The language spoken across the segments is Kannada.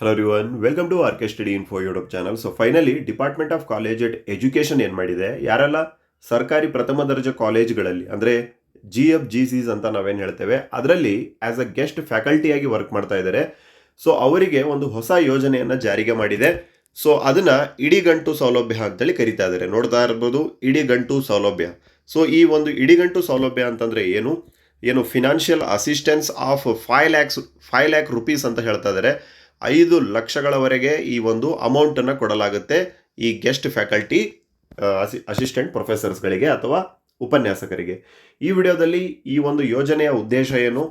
Hello ರಿವನ್ welcome to R K study info YouTube channel so finally department of collegiate education ಏನು ಮಾಡಿದೆ? ಯಾರೆಲ್ಲ ಸರ್ಕಾರಿ ಪ್ರಥಮ ದರ್ಜೆ ಕಾಲೇಜ್ಗಳಲ್ಲಿ, ಅಂದರೆ ಜಿ ಎಫ್ ಜಿ ಸಿಸ್ ಅಂತ ನಾವೇನು ಹೇಳ್ತೇವೆ, ಅದರಲ್ಲಿ ಆಸ್ ಅ ಗೆಸ್ಟ್ ಫ್ಯಾಕಲ್ಟಿಯಾಗಿ ವರ್ಕ್ ಮಾಡ್ತಾ ಇದ್ದಾರೆ. ಸೊ ಅವರಿಗೆ ಒಂದು ಹೊಸ ಯೋಜನೆಯನ್ನು ಜಾರಿಗೆ ಮಾಡಿದೆ. ಸೊ ಅದನ್ನ ಇಡಿಗಂಟು ಸೌಲಭ್ಯ ಅಂತೇಳಿ ಕರಿತಾ ಇದ್ದಾರೆ. ನೋಡ್ತಾ ಇರ್ಬೋದು ಇಡಿಗಂಟು ಸೌಲಭ್ಯ. ಸೊ ಈ ಒಂದು ಇಡಿಗಂಟು ಸೌಲಭ್ಯ ಅಂತಂದ್ರೆ ಏನು? ಏನು financial assistance of five lakhs five lakh rupees ಅಂತ ಹೇಳ್ತಾ ಇದ್ದಾರೆ. ಐದು ಲಕ್ಷಗಳವರೆಗೆ ಈ ಒಂದು ಅಮೌಂಟನ್ನು ಕೊಡಲಾಗುತ್ತೆ ಈ ಗೆಸ್ಟ್ ಫ್ಯಾಕಲ್ಟಿ ಅಸಿಸ್ಟೆಂಟ್ ಪ್ರೊಫೆಸರ್ಸ್ಗಳಿಗೆ ಅಥವಾ ಉಪನ್ಯಾಸಕರಿಗೆ. ಈ ವಿಡಿಯೋದಲ್ಲಿ ಈ ಒಂದು ಯೋಜನೆಯ ಉದ್ದೇಶ ಏನು?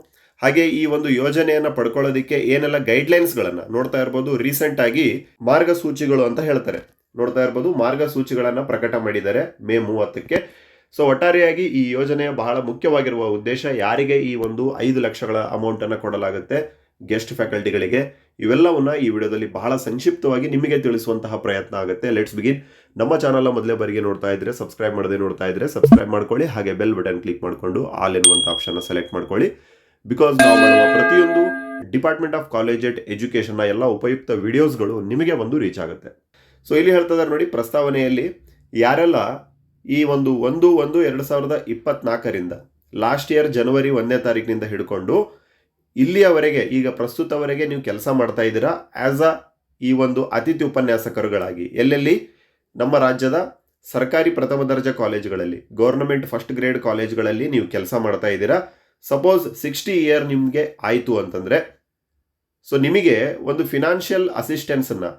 ಹಾಗೆ ಈ ಒಂದು ಯೋಜನೆಯನ್ನು ಪಡ್ಕೊಳ್ಳೋದಕ್ಕೆ ಏನೆಲ್ಲ ಗೈಡ್ಲೈನ್ಸ್ಗಳನ್ನು ನೋಡ್ತಾ ಇರ್ಬೋದು? ರೀಸೆಂಟಾಗಿ ಮಾರ್ಗಸೂಚಿಗಳು ಅಂತ ಹೇಳ್ತಾರೆ. ನೋಡ್ತಾ ಇರ್ಬೋದು, ಮಾರ್ಗಸೂಚಿಗಳನ್ನು ಪ್ರಕಟ ಮಾಡಿದ್ದಾರೆ ಮೇ ಮೂವತ್ತಕ್ಕೆ. ಸೊ ಒಟ್ಟಾರೆಯಾಗಿ ಈ ಯೋಜನೆಯ ಬಹಳ ಮುಖ್ಯವಾಗಿರುವ ಉದ್ದೇಶ ಯಾರಿಗೆ ಈ ಒಂದು ಐದು ಲಕ್ಷಗಳ ಅಮೌಂಟನ್ನು ಕೊಡಲಾಗುತ್ತೆ? ಗೆಸ್ಟ್ ಫ್ಯಾಕಲ್ಟಿಗಳಿಗೆ ಇವೆಲ್ಲವನ್ನ ಈ ವಿಡಿಯೋದಲ್ಲಿ ಬಹಳ ಸಂಕ್ಷಿಪ್ತವಾಗಿ ನಿಮಗೆ ತಿಳಿಸುವಂತಹ ಪ್ರಯತ್ನ ಆಗುತ್ತೆ. ಲೆಟ್ಸ್ ಬಿಗಿನ್ ನಮ್ಮ ಚಾನಲ್ ಮೊದಲೇ ಬಾರಿಗೆ ನೋಡ್ತಾ ಇದ್ರೆ ಸಬ್ಸ್ಕ್ರೈಬ್ ಮಾಡದೆ ನೋಡ್ತಾ ಇದ್ರೆ ಸಬ್ಸ್ಕ್ರೈಬ್ ಮಾಡ್ಕೊಳ್ಳಿ. ಹಾಗೆ ಬೆಲ್ ಬಟನ್ ಕ್ಲಿಕ್ ಮಾಡಿಕೊಂಡು ಆಲ್ ಎನ್ನುವಂಥ ಆಪ್ಷನ್ ಸೆಲೆಕ್ಟ್ ಮಾಡ್ಕೊಳ್ಳಿ. ಬಿಕಾಸ್ ನಾವು ಮಾಡುವ ಪ್ರತಿಯೊಂದು ಡಿಪಾರ್ಟ್ಮೆಂಟ್ ಆಫ್ ಕಾಲೇಜ್ ಎಟ್ ಎಜುಕೇಷನ್ನ ಎಲ್ಲ ಉಪಯುಕ್ತ ವಿಡಿಯೋಸ್ಗಳು ನಿಮಗೆ ಒಂದು ರೀಚ್ ಆಗುತ್ತೆ. ಸೊ ಇಲ್ಲಿ ಹೇಳ್ತಾ ನೋಡಿ, ಪ್ರಸ್ತಾವನೆಯಲ್ಲಿ ಯಾರೆಲ್ಲ ಈ ಒಂದು ಒಂದು ಒಂದು ಎರಡು ಸಾವಿರದ ಇಪ್ಪತ್ನಾಲ್ಕರಿಂದ ಲಾಸ್ಟ್ ಇಯರ್ ಜನವರಿ ಒಂದನೇ ತಾರೀಕಿನಿಂದ ಹಿಡ್ಕೊಂಡು ಇಲ್ಲಿಯವರೆಗೆ, ಈಗ ಪ್ರಸ್ತುತವರೆಗೆ ನೀವು ಕೆಲಸ ಮಾಡ್ತಾ ಇದ್ದೀರಾ? ಆ್ಯಸ್ ಅ ಈ ಒಂದು ಅತಿಥಿ ಉಪನ್ಯಾಸಕರುಗಳಾಗಿ. ಎಲ್ಲೆಲ್ಲಿ? ನಮ್ಮ ರಾಜ್ಯದ ಸರ್ಕಾರಿ ಪ್ರಥಮ ದರ್ಜೆ ಕಾಲೇಜುಗಳಲ್ಲಿ. ಗೌರ್ನಮೆಂಟ್ ಫಸ್ಟ್ ಗ್ರೇಡ್ ಕಾಲೇಜುಗಳಲ್ಲಿ ನೀವು ಕೆಲಸ ಮಾಡ್ತಾ ಇದ್ದೀರಾ? ಸಪೋಸ್ ಸಿಕ್ಸ್ಟಿ ಇಯರ್ ನಿಮಗೆ ಆಯಿತು ಅಂತಂದರೆ ಸೊ ನಿಮಗೆ ಒಂದು ಫಿನಾನ್ಷಿಯಲ್ ಅಸಿಸ್ಟೆನ್ಸನ್ನು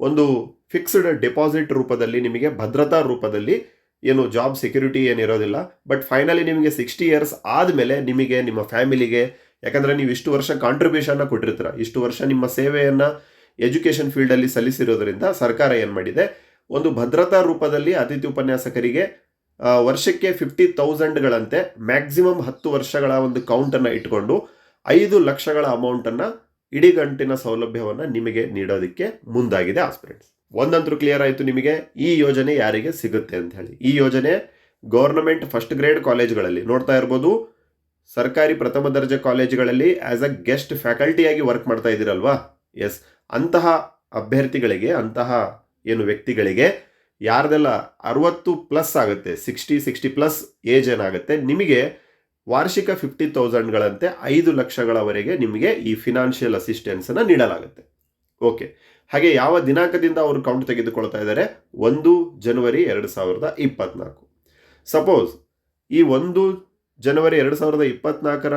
ಒಂದು ಫಿಕ್ಸ್ಡ್ ಡೆಪಾಸಿಟ್ ರೂಪದಲ್ಲಿ ನಿಮಗೆ ಭದ್ರತಾ ರೂಪದಲ್ಲಿ ಏನು ಜಾಬ್ ಸೆಕ್ಯೂರಿಟಿ ಏನಿರೋದಿಲ್ಲ ಬಟ್ ಫೈನಲಿ ನಿಮಗೆ ಸಿಕ್ಸ್ಟಿ ಇಯರ್ಸ್ ಆದಮೇಲೆ ನಿಮಗೆ, ನಿಮ್ಮ ಫ್ಯಾಮಿಲಿಗೆ ಯಾಕಂದರೆ ನೀವು ಇಷ್ಟು ವರ್ಷ ಕಾಂಟ್ರಿಬ್ಯೂಷನ್ನ ಕೊಟ್ಟಿರ್ತೀರ. ಇಷ್ಟು ವರ್ಷ ನಿಮ್ಮ ಸೇವೆಯನ್ನು ಎಜುಕೇಷನ್ ಫೀಲ್ಡಲ್ಲಿ ಸಲ್ಲಿಸಿರೋದ್ರಿಂದ ಸರ್ಕಾರ ಏನು ಮಾಡಿದೆ? ಒಂದು ಭದ್ರತಾ ರೂಪದಲ್ಲಿ ಅತಿಥಿ ಉಪನ್ಯಾಸಕರಿಗೆ ವರ್ಷಕ್ಕೆ ಫಿಫ್ಟಿ ತೌಸಂಡ್ಗಳಂತೆ ಮ್ಯಾಕ್ಸಿಮಮ್ ಹತ್ತು ವರ್ಷಗಳ ಒಂದು ಕೌಂಟನ್ನು ಇಟ್ಕೊಂಡು ಐದು ಲಕ್ಷಗಳ ಅಮೌಂಟನ್ನು ಇಡೀ ಗಂಟಿನ ಸೌಲಭ್ಯವನ್ನು ನಿಮಗೆ ನೀಡೋದಕ್ಕೆ ಮುಂದಾಗಿದೆ ಆಸ್ಪಿರೆಂಟ್ಸ್ ಒಂದಂತರೂ ಕ್ಲಿಯರ್ ಆಯಿತು ನಿಮಗೆ, ಈ ಯೋಜನೆ ಯಾರಿಗೆ ಸಿಗುತ್ತೆ ಅಂತ ಹೇಳಿ. ಈ ಯೋಜನೆ ಗೌರ್ನಮೆಂಟ್ ಫಸ್ಟ್ ಗ್ರೇಡ್ ಕಾಲೇಜ್ಗಳಲ್ಲಿ ನೋಡ್ತಾ ಇರ್ಬೋದು. ಸರ್ಕಾರಿ ಪ್ರಥಮ ದರ್ಜೆ ಕಾಲೇಜುಗಳಲ್ಲಿ ಆಸ್ ಅ ಗೆಸ್ಟ್ ಫ್ಯಾಕಲ್ಟಿಯಾಗಿ ವರ್ಕ್ ಮಾಡ್ತಾ ಇದ್ದೀರಲ್ವಾ? ಎಸ್ ಅಂತಹ ಅಭ್ಯರ್ಥಿಗಳಿಗೆ, ಅಂತಹ ಏನು ವ್ಯಕ್ತಿಗಳಿಗೆ ಯಾರ್ದೆಲ್ಲ ಅರವತ್ತು ಪ್ಲಸ್ ಆಗುತ್ತೆ ಸಿಕ್ಸ್ಟಿ ಸಿಕ್ಸ್ಟಿ ಪ್ಲಸ್ ಏಜ್ ಏನಾಗುತ್ತೆ, ನಿಮಗೆ ವಾರ್ಷಿಕ ಫಿಫ್ಟಿ ತೌಸಂಡ್ಗಳಂತೆ ಐದು ಲಕ್ಷಗಳವರೆಗೆ ನಿಮಗೆ ಈ ಫಿನಾನ್ಷಿಯಲ್ ಅಸಿಸ್ಟೆನ್ಸನ್ನು ನೀಡಲಾಗುತ್ತೆ. ಓಕೆ ಹಾಗೆ ಯಾವ ದಿನಾಂಕದಿಂದ ಅವರು ಕೌಂಟ್ ತೆಗೆದುಕೊಳ್ತಾ ಇದ್ದಾರೆ? ಒಂದು ಜನವರಿ ಎರಡು ಸಾವಿರದ ಇಪ್ಪತ್ನಾಲ್ಕು. ಸಪೋಸ್ ಈ ಒಂದು ಜನವರಿ ಎರಡು ಸಾವಿರದ ಇಪ್ಪತ್ನಾಲ್ಕರ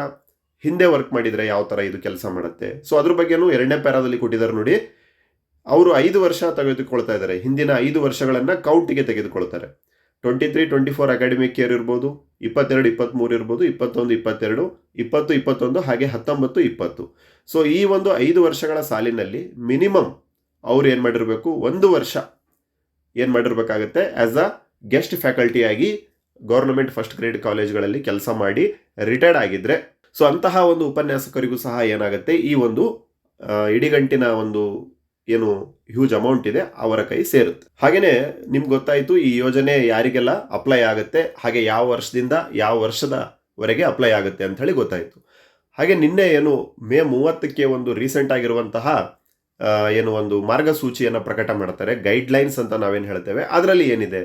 ಹಿಂದೆ ವರ್ಕ್ ಮಾಡಿದರೆ ಯಾವ ಥರ ಇದು ಕೆಲಸ ಮಾಡುತ್ತೆ? ಸೊ ಅದ್ರ ಬಗ್ಗೆನೂ ಎರಡನೇ ಪ್ಯಾರಾದಲ್ಲಿ ಕೊಟ್ಟಿದ್ದಾರೆ ನೋಡಿ. ಅವರು ಐದು ವರ್ಷ ತೆಗೆದುಕೊಳ್ತಾ ಇದ್ದಾರೆ. ಹಿಂದಿನ ಐದು ವರ್ಷಗಳನ್ನು ಕೌಂಟಿಗೆ ತೆಗೆದುಕೊಳ್ತಾರೆ. Twenty three twenty four academic year ಇರ್ಬೋದು, ಇಪ್ಪತ್ತೆರಡು ಇಪ್ಪತ್ತ್ಮೂರು ಇರ್ಬೋದು, ಇಪ್ಪತ್ತೊಂದು, ಇಪ್ಪತ್ತೆರಡು, ಇಪ್ಪತ್ತು, ಇಪ್ಪತ್ತೊಂದು, ಹಾಗೆ ಹತ್ತೊಂಬತ್ತು, ಇಪ್ಪತ್ತು. ಸೊ ಈ ಒಂದು ಐದು ವರ್ಷಗಳ ಸಾಲಿನಲ್ಲಿ ಮಿನಿಮಮ್ ಅವ್ರು ಏನು ಮಾಡಿರಬೇಕು? ಒಂದು ವರ್ಷ ಏನು ಮಾಡಿರ್ಬೇಕಾಗತ್ತೆ? ಆ್ಯಸ್ ಅ ಗೆಸ್ಟ್ ಫ್ಯಾಕಲ್ಟಿಯಾಗಿ ಗೌರ್ನಮೆಂಟ್ ಫಸ್ಟ್ ಗ್ರೇಡ್ ಕಾಲೇಜ್ಗಳಲ್ಲಿ ಕೆಲಸ ಮಾಡಿ ರಿಟೈರ್ಡ್ ಆಗಿದ್ರೆ, ಸೊ ಅಂತಹ ಒಂದು ಉಪನ್ಯಾಸಕರಿಗೂ ಸಹ ಏನಾಗುತ್ತೆ, ಈ ಒಂದು ಇಡಿಗಂಟಿನ ಒಂದು ಏನು ಹ್ಯೂಜ್ ಅಮೌಂಟ್ ಇದೆ, ಅವರ ಕೈ ಸೇರುತ್ತೆ. ಹಾಗೆಯೇ ನಿಮ್ಗೆ ಗೊತ್ತಾಯಿತು, ಈ ಯೋಜನೆ ಯಾರಿಗೆಲ್ಲ ಅಪ್ಲೈ ಆಗುತ್ತೆ, ಹಾಗೆ ಯಾವ ವರ್ಷದಿಂದ ಯಾವ ವರ್ಷದವರೆಗೆ ಅಪ್ಲೈ ಆಗುತ್ತೆ ಅಂತ ಹೇಳಿ ಗೊತ್ತಾಯಿತು. ಹಾಗೆ ನಿನ್ನೆ ಏನು, ಮೇ ಮೂವತ್ತಕ್ಕೆ ಒಂದು ರೀಸೆಂಟ್ ಆಗಿರುವಂತಹ ಏನು ಒಂದು ಮಾರ್ಗಸೂಚಿಯನ್ನು ಪ್ರಕಟ ಮಾಡ್ತಾರೆ ಗೈಡ್ಲೈನ್ಸ್ ಅಂತ ನಾವೇನು ಹೇಳ್ತೇವೆ, ಅದರಲ್ಲಿ ಏನಿದೆ?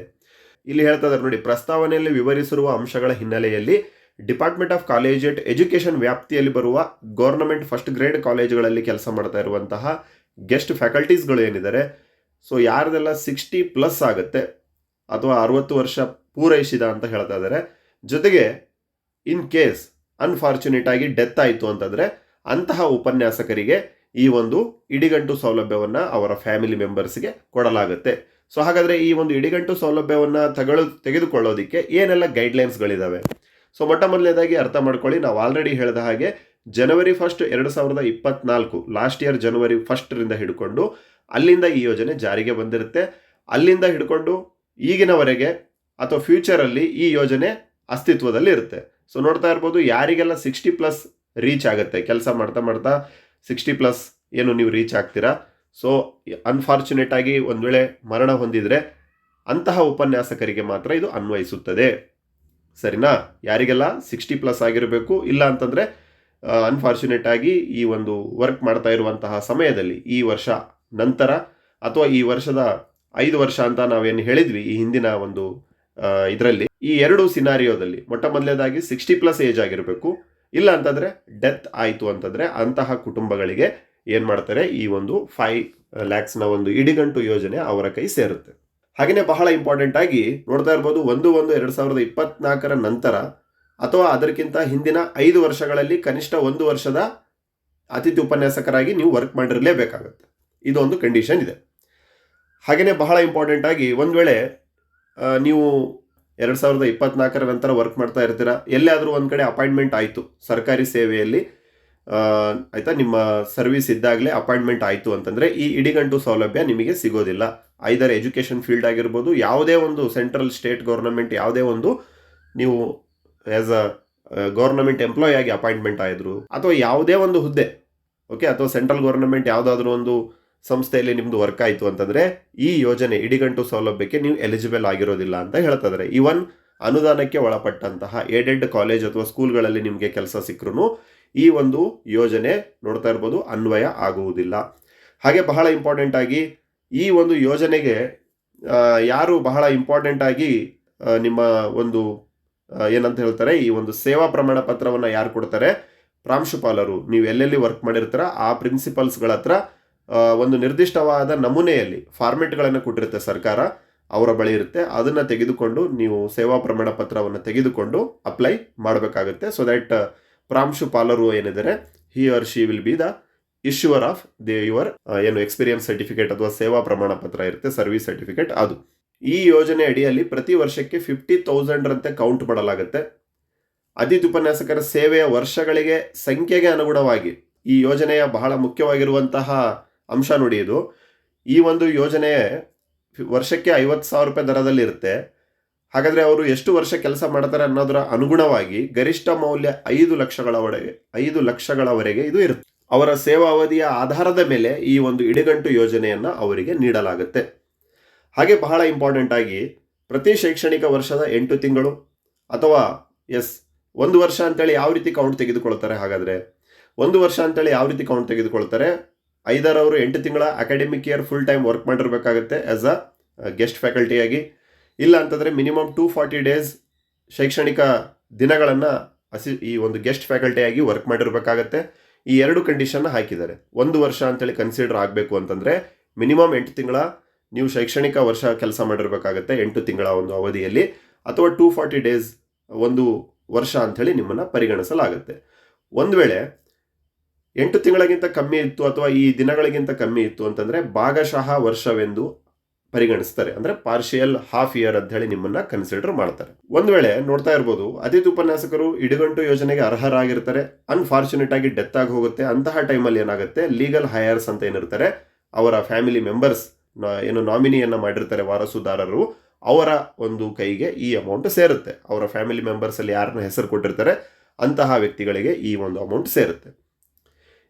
ಇಲ್ಲಿ ಹೇಳ್ತಾ ಇದ್ದಾರೆ ನೋಡಿ, ಪ್ರಸ್ತಾವನೆಯಲ್ಲಿ ವಿವರಿಸಿರುವ ಅಂಶಗಳ ಹಿನ್ನೆಲೆಯಲ್ಲಿ department of collegiate education ವ್ಯಾಪ್ತಿಯಲ್ಲಿ ಬರುವ ಗೌರ್ನಮೆಂಟ್ ಫಸ್ಟ್ ಗ್ರೇಡ್ ಕಾಲೇಜುಗಳಲ್ಲಿ ಕೆಲಸ ಮಾಡ್ತಾ ಇರುವಂತಹ ಗೆಸ್ಟ್ ಫ್ಯಾಕಲ್ಟೀಸ್ಗಳು ಏನಿದ್ದಾರೆ, ಸೊ ಯಾರದೆಲ್ಲ ಸಿಕ್ಸ್ಟಿ ಪ್ಲಸ್ ಆಗುತ್ತೆ ಅಥವಾ ಅರವತ್ತು ವರ್ಷ ಪೂರೈಸಿದ ಅಂತ ಹೇಳ್ತಾ ಇದ್ದಾರೆ ಜೊತೆಗೆ, ಇನ್ ಕೇಸ್ ಅನ್ಫಾರ್ಚುನೇಟ್ ಆಗಿ ಡೆತ್ ಆಯಿತು ಅಂತಂದರೆ ಅಂತಹ ಉಪನ್ಯಾಸಕರಿಗೆ ಈ ಒಂದು ಇಡಿಗಂಟು ಸೌಲಭ್ಯವನ್ನು ಅವರ ಫ್ಯಾಮಿಲಿ ಮೆಂಬರ್ಸ್ಗೆ ಕೊಡಲಾಗುತ್ತೆ. ಸೊ ಹಾಗಾದರೆ ಈ ಒಂದು ಇಡಿಗಂಟು ಸೌಲಭ್ಯವನ್ನು ತಗೊಳ್ಳೋ ತೆಗೆದುಕೊಳ್ಳೋದಕ್ಕೆ ಏನೆಲ್ಲ ಗೈಡ್ಲೈನ್ಸ್ಗಳಿದ್ದಾವೆ ಸೊ ಮೊಟ್ಟ ಮೊದಲನೇದಾಗಿ ಅರ್ಥ ಮಾಡ್ಕೊಳ್ಳಿ, ನಾವು ಆಲ್ರೆಡಿ ಹೇಳಿದ ಹಾಗೆ ಜನವರಿ ಫಸ್ಟ್ ಎರಡು ಸಾವಿರದ ಇಪ್ಪತ್ನಾಲ್ಕು ಲಾಸ್ಟ್ ಇಯರ್ ಜನವರಿ ಫಸ್ಟ್ರಿಂದ ಹಿಡ್ಕೊಂಡು ಅಲ್ಲಿಂದ ಈ ಯೋಜನೆ ಜಾರಿಗೆ ಬಂದಿರುತ್ತೆ. ಅಲ್ಲಿಂದ ಹಿಡ್ಕೊಂಡು ಈಗಿನವರೆಗೆ ಅಥವಾ ಫ್ಯೂಚರಲ್ಲಿ ಈ ಯೋಜನೆ ಅಸ್ತಿತ್ವದಲ್ಲಿ ಇರುತ್ತೆ. ಸೊ ನೋಡ್ತಾ ಇರ್ಬೋದು, ಯಾರಿಗೆಲ್ಲ ಸಿಕ್ಸ್ಟಿ ಪ್ಲಸ್ ರೀಚ್ ಆಗುತ್ತೆ? ಕೆಲಸ ಮಾಡ್ತಾ ಮಾಡ್ತಾ ಸಿಕ್ಸ್ಟಿ ಪ್ಲಸ್ ಏನು ನೀವು ರೀಚ್ ಆಗ್ತೀರಾ? ಸೊ ಅನ್ಫಾರ್ಚುನೇಟ್ ಆಗಿ ಒಂದು ವೇಳೆ ಮರಣ ಹೊಂದಿದರೆ ಅಂತಹ ಉಪನ್ಯಾಸಕರಿಗೆ ಮಾತ್ರ ಇದು ಅನ್ವಯಿಸುತ್ತದೆ. ಸರಿನಾ? ಯಾರಿಗೆಲ್ಲ ಸಿಕ್ಸ್ಟಿ ಪ್ಲಸ್ ಆಗಿರಬೇಕು, ಇಲ್ಲ ಅಂತಂದರೆ ಅನ್ಫಾರ್ಚುನೇಟ್ ಆಗಿ ಈ ಒಂದು ವರ್ಕ್ ಮಾಡ್ತಾ ಇರುವಂತಹ ಸಮಯದಲ್ಲಿ ಈ ವರ್ಷ ನಂತರ ಅಥವಾ ಈ ವರ್ಷದ ಐದು ವರ್ಷ ಅಂತ ನಾವೇನು ಹೇಳಿದ್ವಿ ಈ ಹಿಂದಿನ ಒಂದು ಇದರಲ್ಲಿ. ಈ ಎರಡು ಸಿನಾರಿಯೋದಲ್ಲಿ ಮೊಟ್ಟ ಮೊದಲನೇದಾಗಿ ಸಿಕ್ಸ್ಟಿ ಪ್ಲಸ್ ಏಜ್ ಆಗಿರಬೇಕು. ಇಲ್ಲ ಅಂತಂದರೆ ಡೆತ್ ಆಯಿತು ಅಂತಂದರೆ ಅಂತಹ ಕುಟುಂಬಗಳಿಗೆ ಏನು ಮಾಡ್ತಾರೆ? ಈ ಒಂದು ಫೈವ್ ಲ್ಯಾಕ್ಸ್ನ ಒಂದು ಇಡಿಗಂಟು ಯೋಜನೆ ಅವರ ಕೈ ಸೇರುತ್ತೆ. ಹಾಗೆಯೇ ಬಹಳ ಇಂಪಾರ್ಟೆಂಟ್ ಆಗಿ ನೋಡ್ತಾ ಇರ್ಬೋದು, ಒಂದು ಒಂದು ಎರಡು ಸಾವಿರದ ಇಪ್ಪತ್ನಾಲ್ಕರ ನಂತರ ಅಥವಾ ಅದಕ್ಕಿಂತ ಹಿಂದಿನ ಐದು ವರ್ಷಗಳಲ್ಲಿ ಕನಿಷ್ಠ ಒಂದು ವರ್ಷದ ಅತಿಥಿ ಉಪನ್ಯಾಸಕರಾಗಿ ನೀವು ವರ್ಕ್ ಮಾಡಿರಲೇಬೇಕಾಗುತ್ತೆ. ಇದೊಂದು ಕಂಡೀಷನ್ ಇದೆ. ಹಾಗೆಯೇ ಬಹಳ ಇಂಪಾರ್ಟೆಂಟ್ ಆಗಿ ಒಂದು ವೇಳೆ ನೀವು ಎರಡು ಸಾವಿರದ ಇಪ್ಪತ್ನಾಲ್ಕರ ನಂತರ ವರ್ಕ್ ಮಾಡ್ತಾ ಇರ್ತೀರಾ ಎಲ್ಲಾದರೂ ಒಂದು ಕಡೆ ಅಪಾಯಿಂಟ್ಮೆಂಟ್ ಆಯಿತು ಸರ್ಕಾರಿ ಸೇವೆಯಲ್ಲಿ ಆಯ್ತಾ? ನಿಮ್ಮ ಸರ್ವಿಸ್ ಇದ್ದಾಗಲೇ ಅಪಾಯಿಂಟ್ಮೆಂಟ್ ಆಯಿತು ಅಂತಂದರೆ ಈ ಇಡಿಗಂಟು ಸೌಲಭ್ಯ ನಿಮಗೆ ಸಿಗೋದಿಲ್ಲ. ಐದರ್ ಎಜುಕೇಷನ್ ಫೀಲ್ಡ್ ಆಗಿರ್ಬೋದು, ಯಾವುದೇ ಒಂದು ಸೆಂಟ್ರಲ್ ಸ್ಟೇಟ್ ಗೌರ್ನಮೆಂಟ್ ಯಾವುದೇ ಒಂದು ನೀವು ಆ್ಯಸ್ ಅ ಗೌರ್ನಮೆಂಟ್ ಎಂಪ್ಲಾಯ್ ಆಗಿ ಅಪಾಯಿಂಟ್ಮೆಂಟ್ ಆಯಿದ್ರು, ಅಥವಾ ಯಾವುದೇ ಒಂದು ಹುದ್ದೆ ಓಕೆ ಅಥವಾ ಸೆಂಟ್ರಲ್ ಗೌರ್ನಮೆಂಟ್ ಯಾವುದಾದ್ರೂ ಒಂದು ಸಂಸ್ಥೆಯಲ್ಲಿ ನಿಮ್ಮದು ವರ್ಕ್ ಆಯಿತು ಅಂತಂದರೆ ಈ ಯೋಜನೆ ಇಡಿಗಂಟು ಸೌಲಭ್ಯಕ್ಕೆ ನೀವು ಎಲಿಜಿಬಲ್ ಆಗಿರೋದಿಲ್ಲ ಅಂತ ಹೇಳ್ತಿದ್ದಾರೆ ಈವನ್ ಅನುದಾನಕ್ಕೆ ಒಳಪಟ್ಟಂತಹ ಏಡೆಡ್ ಕಾಲೇಜ್ ಅಥವಾ ಸ್ಕೂಲ್ಗಳಲ್ಲಿ ನಿಮಗೆ ಕೆಲಸ ಸಿಕ್ಕರೂ ಈ ಒಂದು ಯೋಜನೆ ನೋಡ್ತಾ ಇರ್ಬೋದು, ಅನ್ವಯ ಆಗುವುದಿಲ್ಲ. ಹಾಗೆ ಬಹಳ ಇಂಪಾರ್ಟೆಂಟ್ ಆಗಿ ಈ ಒಂದು ಯೋಜನೆಗೆ ಯಾರು ಬಹಳ ಇಂಪಾರ್ಟೆಂಟ್ ಆಗಿ ನಿಮ್ಮ ಒಂದು ಏನಂತ ಹೇಳ್ತಾರೆ, ಈ ಒಂದು ಸೇವಾ ಪ್ರಮಾಣ ಪತ್ರವನ್ನು ಯಾರು ಕೊಡ್ತಾರೆ? ಪ್ರಾಂಶುಪಾಲರು ನೀವು ಎಲ್ಲೆಲ್ಲಿ ವರ್ಕ್ ಮಾಡಿರ್ತೀರ, ಆ ಪ್ರಿನ್ಸಿಪಲ್ಸ್ಗಳ ಹತ್ರ ಒಂದು ನಿರ್ದಿಷ್ಟವಾದ ನಮೂನೆಯಲ್ಲಿ ಫಾರ್ಮೆಟ್ಗಳನ್ನು ಕೊಟ್ಟಿರುತ್ತೆ ಸರ್ಕಾರ, ಅವರ ಬಳಿ ಇರುತ್ತೆ. ಅದನ್ನು ತೆಗೆದುಕೊಂಡು ನೀವು ಸೇವಾ ಪ್ರಮಾಣ ಪತ್ರವನ್ನು ತೆಗೆದುಕೊಂಡು ಅಪ್ಲೈ ಮಾಡಬೇಕಾಗುತ್ತೆ. ಸೊ ದಟ್ ಪ್ರಾಂಶುಪಾಲರು ಏನಿದ್ದಾರೆ he or she will be the issuer of they your ಏನು ಎಕ್ಸ್ಪೀರಿಯನ್ಸ್ ಸರ್ಟಿಫಿಕೇಟ್ ಅಥವಾ ಸೇವಾ ಪ್ರಮಾಣ ಪತ್ರ ಇರುತ್ತೆ ಸರ್ವಿಸ್ ಸರ್ಟಿಫಿಕೇಟ್ ಅದು. ಈ ಯೋಜನೆ ಅಡಿಯಲ್ಲಿ ಪ್ರತಿ ವರ್ಷಕ್ಕೆ ಫಿಫ್ಟಿ ತೌಸಂಡ್ರಂತೆ ಕೌಂಟ್ ಮಾಡಲಾಗುತ್ತೆ. ಅತಿಥಿ ಉಪನ್ಯಾಸಕರ ಸೇವೆಯ ವರ್ಷಗಳಿಗೆ ಸಂಖ್ಯೆಗೆ ಅನುಗುಣವಾಗಿ ಈ ಯೋಜನೆಯ ಬಹಳ ಮುಖ್ಯವಾಗಿರುವಂತಹ ಅಂಶ ನೋಡಿ ಇದು. ಈ ಒಂದು ಯೋಜನೆ ವರ್ಷಕ್ಕೆ ಐವತ್ತು ಸಾವಿರ ರೂಪಾಯಿ ದರದಲ್ಲಿ ಇರುತ್ತೆ ಹಾಗಾದರೆ ಅವರು ಎಷ್ಟು ವರ್ಷ ಕೆಲಸ ಮಾಡ್ತಾರೆ ಅನ್ನೋದರ ಅನುಗುಣವಾಗಿ ಗರಿಷ್ಠ ಮೌಲ್ಯ ಐದು ಲಕ್ಷಗಳವರೆಗೆ ಐದು ಲಕ್ಷಗಳವರೆಗೆ ಇದು ಇರುತ್ತೆ. ಅವರ ಸೇವಾ ಅವಧಿಯ ಆಧಾರದ ಮೇಲೆ ಈ ಒಂದು ಇಡಿಗಂಟು ಯೋಜನೆಯನ್ನು ಅವರಿಗೆ ನೀಡಲಾಗುತ್ತೆ. ಹಾಗೆ ಬಹಳ ಇಂಪಾರ್ಟೆಂಟ್ ಆಗಿ ಪ್ರತಿ ಶೈಕ್ಷಣಿಕ ವರ್ಷದ ಎಂಟು ತಿಂಗಳು ಅಥವಾ ಎಸ್, ಒಂದು ವರ್ಷ ಅಂತೇಳಿ ಯಾವ ರೀತಿ ಕೌಂಟ್ ತೆಗೆದುಕೊಳ್ತಾರೆ ಹಾಗಾದರೆ? ಒಂದು ವರ್ಷ ಅಂತೇಳಿ ಯಾವ ರೀತಿ ಕೌಂಟ್ ತೆಗೆದುಕೊಳ್ತಾರೆ? ಐದಾರು ಅವರು ಎಂಟು ತಿಂಗಳ academic year full time work ಮಾಡಿರಬೇಕಾಗುತ್ತೆ as a guest ಫ್ಯಾಕಲ್ಟಿಯಾಗಿ ಇಲ್ಲ ಅಂತಂದರೆ ಮಿನಿಮಮ್ ಟೂ ಫಾರ್ಟಿ ಡೇಸ್ ಶೈಕ್ಷಣಿಕ ದಿನಗಳನ್ನು ಅಸಿ ಈ ಒಂದು ಗೆಸ್ಟ್ ಫ್ಯಾಕಲ್ಟಿಯಾಗಿ ವರ್ಕ್ ಮಾಡಿರಬೇಕಾಗತ್ತೆ. ಈ ಎರಡು ಕಂಡೀಷನ್ನ ಹಾಕಿದ್ದಾರೆ. ಒಂದು ವರ್ಷ ಅಂತೇಳಿ ಕನ್ಸಿಡರ್ ಆಗಬೇಕು ಅಂತಂದರೆ ಮಿನಿಮಮ್ ಎಂಟು ತಿಂಗಳ ನೀವು ಶೈಕ್ಷಣಿಕ ವರ್ಷ ಕೆಲಸ ಮಾಡಿರಬೇಕಾಗತ್ತೆ, ಎಂಟು ತಿಂಗಳ ಒಂದು ಅವಧಿಯಲ್ಲಿ ಅಥವಾ ಟೂ ಫಾರ್ಟಿ ಡೇಸ್ ಒಂದು ವರ್ಷ ಅಂಥೇಳಿ ನಿಮ್ಮನ್ನು ಪರಿಗಣಿಸಲಾಗುತ್ತೆ. ಒಂದು ವೇಳೆ ಎಂಟು ತಿಂಗಳಿಗಿಂತ ಕಮ್ಮಿ ಇತ್ತು ಅಥವಾ ಈ ದಿನಗಳಿಗಿಂತ ಕಮ್ಮಿ ಇತ್ತು ಅಂತಂದರೆ ಭಾಗಶಃ ವರ್ಷವೆಂದು ಪರಿಗಣಿಸ್ತಾರೆ. ಅಂದರೆ ಪಾರ್ಷಿಯಲ್ ಹಾಫ್ ಇಯರ್ ಅಂತ ಹೇಳಿ ನಿಮ್ಮನ್ನ ಕನ್ಸಿಡರ್ ಮಾಡ್ತಾರೆ. ಒಂದು ವೇಳೆ ನೋಡ್ತಾ ಇರ್ಬೋದು, ಅತಿಥಿ ಉಪನ್ಯಾಸಕರು ಇಡುಗಂಟು ಯೋಜನೆಗೆ ಅರ್ಹರಾಗಿರ್ತಾರೆ ಅನ್ಫಾರ್ಚುನೇಟ್ ಆಗಿ ಡೆತ್ ಆಗಿ ಹೋಗುತ್ತೆ ಅಂತಹ ಟೈಮಲ್ಲಿ ಏನಾಗುತ್ತೆ ಲೀಗಲ್ ಹೈಯರ್ಸ್ ಅಂತ ಏನಿರ್ತಾರೆ, ಅವರ ಫ್ಯಾಮಿಲಿ ಮೆಂಬರ್ಸ್ ಏನು ನಾಮಿನಿಯನ್ನು ಮಾಡಿರ್ತಾರೆ ವಾರಸುದಾರರು, ಅವರ ಒಂದು ಕೈಗೆ ಈ ಅಮೌಂಟ್ ಸೇರುತ್ತೆ. ಅವರ ಫ್ಯಾಮಿಲಿ ಮೆಂಬರ್ಸ್ ಅಲ್ಲಿ ಯಾರನ್ನ ಹೆಸರು ಕೊಟ್ಟಿರ್ತಾರೆ, ಅಂತಹ ವ್ಯಕ್ತಿಗಳಿಗೆ ಈ ಒಂದು ಅಮೌಂಟ್ ಸೇರುತ್ತೆ.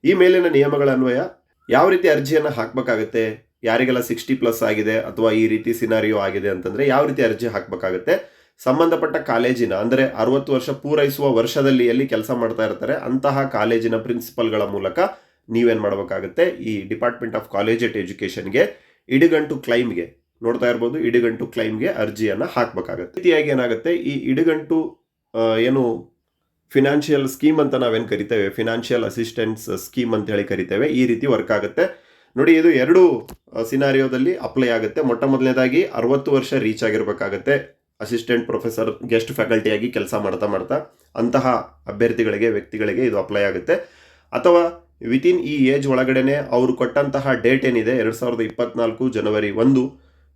ಈ ಮೇಲಿನ ನಿಯಮಗಳ ಅನ್ವಯ, ಯಾವ ರೀತಿ ಅರ್ಜಿಯನ್ನು ಹಾಕಬೇಕಾಗುತ್ತೆ? ಯಾರಿಗೆಲ್ಲ ಸಿಕ್ಸ್ಟಿ ಪ್ಲಸ್ ಆಗಿದೆ ಅಥವಾ ಈ ರೀತಿ ಸಿನಾರಿಯೋ ಆಗಿದೆ ಅಂತಂದರೆ ಯಾವ ರೀತಿ ಅರ್ಜಿ ಹಾಕಬೇಕಾಗುತ್ತೆ? ಸಂಬಂಧಪಟ್ಟ ಕಾಲೇಜಿನ, ಅಂದರೆ ಅರವತ್ತು ವರ್ಷ ಪೂರೈಸುವ ವರ್ಷದಲ್ಲಿ ಎಲ್ಲಿ ಕೆಲಸ ಮಾಡ್ತಾ ಇರ್ತಾರೆ, ಅಂತಹ ಕಾಲೇಜಿನ ಪ್ರಿನ್ಸಿಪಲ್ಗಳ ಮೂಲಕ ನೀವೇನು ಮಾಡಬೇಕಾಗುತ್ತೆ? ಈ ಡಿಪಾರ್ಟ್ಮೆಂಟ್ ಆಫ್ ಕಾಲೇಜ್ ಎಟ್ ಎಜುಕೇಷನ್ಗೆ ಇಡುಗಂಟು ಕ್ಲೈಮ್ಗೆ ನೋಡ್ತಾ ಇರ್ಬೋದು, ಇಡುಗಂಟು ಕ್ಲೈಮ್ಗೆ ಅರ್ಜಿಯನ್ನು ಹಾಕಬೇಕಾಗುತ್ತೆ. ರೀತಿಯಾಗಿ ಏನಾಗುತ್ತೆ? ಈ ಇಡುಗಂಟು ಏನು ಫಿನಾನ್ಷಿಯಲ್ ಸ್ಕೀಮ್ ಅಂತ ನಾವೇನು ಕರಿತೇವೆ? ಫಿನಾನ್ಷಿಯಲ್ ಅಸಿಸ್ಟೆನ್ಸ್ ಸ್ಕೀಮ್ ಅಂತ ಹೇಳಿ ಕರಿತೇವೆ. ಈ ರೀತಿ ವರ್ಕ್ ಆಗುತ್ತೆ. ನೋಡಿ, ಇದು ಎರಡು ಸಿನಾರಿಯೋದಲ್ಲಿ ಅಪ್ಲೈ ಆಗುತ್ತೆ. ಮೊಟ್ಟ ಮೊದಲನೇದಾಗಿ ಅರವತ್ತು ವರ್ಷ ರೀಚ್ ಆಗಿರಬೇಕಾಗತ್ತೆ. ಅಸಿಸ್ಟೆಂಟ್ ಪ್ರೊಫೆಸರ್ ಗೆಸ್ಟ್ ಫ್ಯಾಕಲ್ಟಿಯಾಗಿ ಕೆಲಸ ಮಾಡ್ತಾ ಮಾಡ್ತಾ ಅಂತಹ ಅಭ್ಯರ್ಥಿಗಳಿಗೆ, ವ್ಯಕ್ತಿಗಳಿಗೆ ಇದು ಅಪ್ಲೈ ಆಗುತ್ತೆ. ಅಥವಾ ವಿತಿನ್ ಈ ಏಜ್ ಒಳಗಡೆನೆ ಅವರು ಕೊಟ್ಟಂತಹ ಡೇಟ್ ಏನಿದೆ, ಎರಡು ಸಾವಿರದ ಇಪ್ಪತ್ನಾಲ್ಕು ಜನವರಿ ಒಂದು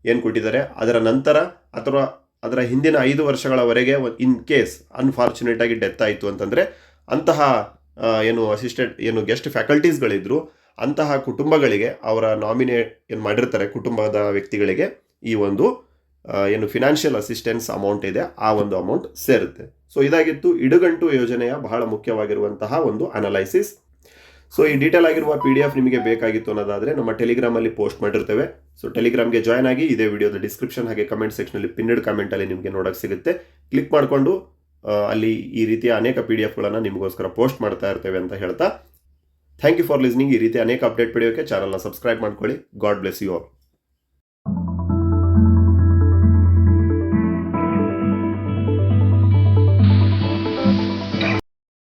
ಏನು ಕೊಟ್ಟಿದ್ದಾರೆ, ಅದರ ನಂತರ ಅಥವಾ ಅದರ ಹಿಂದಿನ ಐದು ವರ್ಷಗಳವರೆಗೆ ಇನ್ ಕೇಸ್ ಅನ್ಫಾರ್ಚುನೇಟ್ ಆಗಿ ಡೆತ್ ಆಯಿತು ಅಂತಂದರೆ ಅಂತಹ ಏನು ಅಸಿಸ್ಟೆಂಟ್ ಏನು ಗೆಸ್ಟ್ ಫ್ಯಾಕಲ್ಟೀಸ್ಗಳಿದ್ರು ಅಂತಹ ಕುಟುಂಬಗಳಿಗೆ ಅವರ ನಾಮಿನೇಟ್ ಏನು ಮಾಡಿರ್ತಾರೆ ಕುಟುಂಬದ ವ್ಯಕ್ತಿಗಳಿಗೆ ಈ ಒಂದು ಏನು ಫಿನಾನ್ಷಿಯಲ್ ಅಸಿಸ್ಟೆನ್ಸ್ ಅಮೌಂಟ್ ಇದೆ, ಆ ಒಂದು ಅಮೌಂಟ್ ಸೇರುತ್ತೆ. ಸೊ ಇದಾಗಿತ್ತು ಇಡುಗಂಟು ಯೋಜನೆಯ ಬಹಳ ಮುಖ್ಯವಾಗಿರುವಂತಹ ಒಂದು ಅನಲೈಸಿಸ್ ಸೊ ಈ ಡೀಟೇಲ್ ಆಗಿರುವ ಪಿ ಡಿ ಎಫ್ ನಿಮಗೆ ಬೇಕಾಗಿತ್ತು ಅನ್ನೋದಾದರೆ ನಮ್ಮ ಟೆಲಿಗ್ರಾಮಲ್ಲಿ ಪೋಸ್ಟ್ ಮಾಡಿರ್ತೇವೆ. ಸೊ ಟೆಲಿಗ್ರಾಮ್ಗೆ ಜಾಯ್ನ್ ಆಗಿ ಇದೇ ವಿಡಿಯೋದ ಡಿಸ್ಕ್ರಿಪ್ಷನ್ ಹಾಗೆ ಕಮೆಂಟ್ ಸೆಕ್ಷನಲ್ಲಿ ಪಿನ್ನಡ್ ಕಮೆಂಟಲ್ಲಿ ನಿಮಗೆ ನೋಡೋಕೆ ಸಿಗುತ್ತೆ. ಕ್ಲಿಕ್ ಮಾಡಿಕೊಂಡು ಅಲ್ಲಿ ಈ ರೀತಿಯ ಅನೇಕ ಪಿ ಡಿ ಎಫ್ಗಳನ್ನು ನಿಮಗೋಸ್ಕರ ಪೋಸ್ಟ್ ಮಾಡ್ತಾ ಇರ್ತೇವೆ ಅಂತ ಹೇಳ್ತಾ ಥ್ಯಾಂಕ್ ಯು ಫಾರ್ ಲಿಸ್ನಿಂಗ್ ಈ ರೀತಿ ಅನೇಕ ಅಪ್ಡೇಟ್ ಪಡೆಯೋಕ್ಕೆ ಚಾನಲ್ನ ಸಬ್ಸ್ಕ್ರೈಬ್ ಮಾಡ್ಕೊಳ್ಳಿ. God bless you all